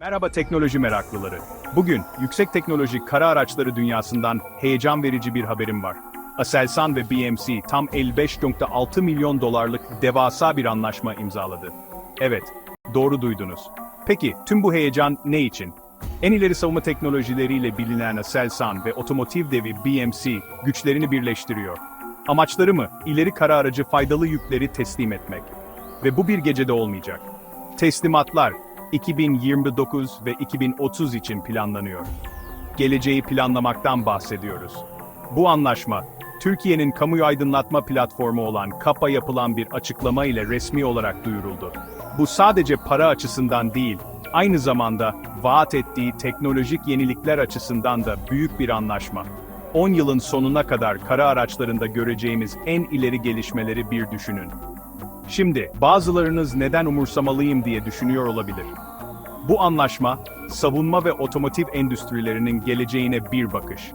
Merhaba teknoloji meraklıları. Bugün yüksek teknoloji kara araçları dünyasından heyecan verici bir haberim var. Aselsan ve BMC tam 55.6 milyon dolarlık devasa bir anlaşma imzaladı. Evet, doğru duydunuz. Peki tüm bu heyecan ne için? En ileri savunma teknolojileriyle bilinen Aselsan ve otomotiv devi BMC güçlerini birleştiriyor. Amaçları mı? İleri kara aracı faydalı yükleri teslim etmek. Ve bu bir gecede olmayacak. Teslimatlar 2029 ve 2030 için planlanıyor. Geleceği planlamaktan bahsediyoruz. Bu anlaşma, Türkiye'nin kamuyu aydınlatma platformu olan KAP'a yapılan bir açıklama ile resmi olarak duyuruldu. Bu sadece para açısından değil, aynı zamanda vaat ettiği teknolojik yenilikler açısından da büyük bir anlaşma. 10 yılın sonuna kadar kara araçlarında göreceğimiz en ileri gelişmeleri bir düşünün. Şimdi, bazılarınız neden umursamalıyım diye düşünüyor olabilir. Bu anlaşma, savunma ve otomotiv endüstrilerinin geleceğine bir bakış.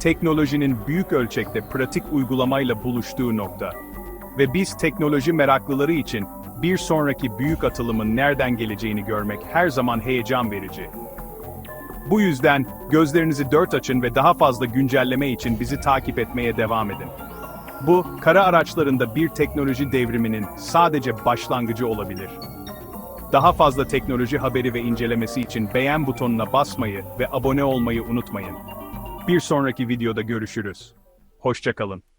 Teknolojinin büyük ölçekte pratik uygulamayla buluştuğu nokta. Ve biz teknoloji meraklıları için bir sonraki büyük atılımın nereden geleceğini görmek her zaman heyecan verici. Bu yüzden gözlerinizi dört açın ve daha fazla güncelleme için bizi takip etmeye devam edin. Bu, kara araçlarında bir teknoloji devriminin sadece başlangıcı olabilir. Daha fazla teknoloji haberi ve incelemesi için beğen butonuna basmayı ve abone olmayı unutmayın. Bir sonraki videoda görüşürüz. Hoşçakalın.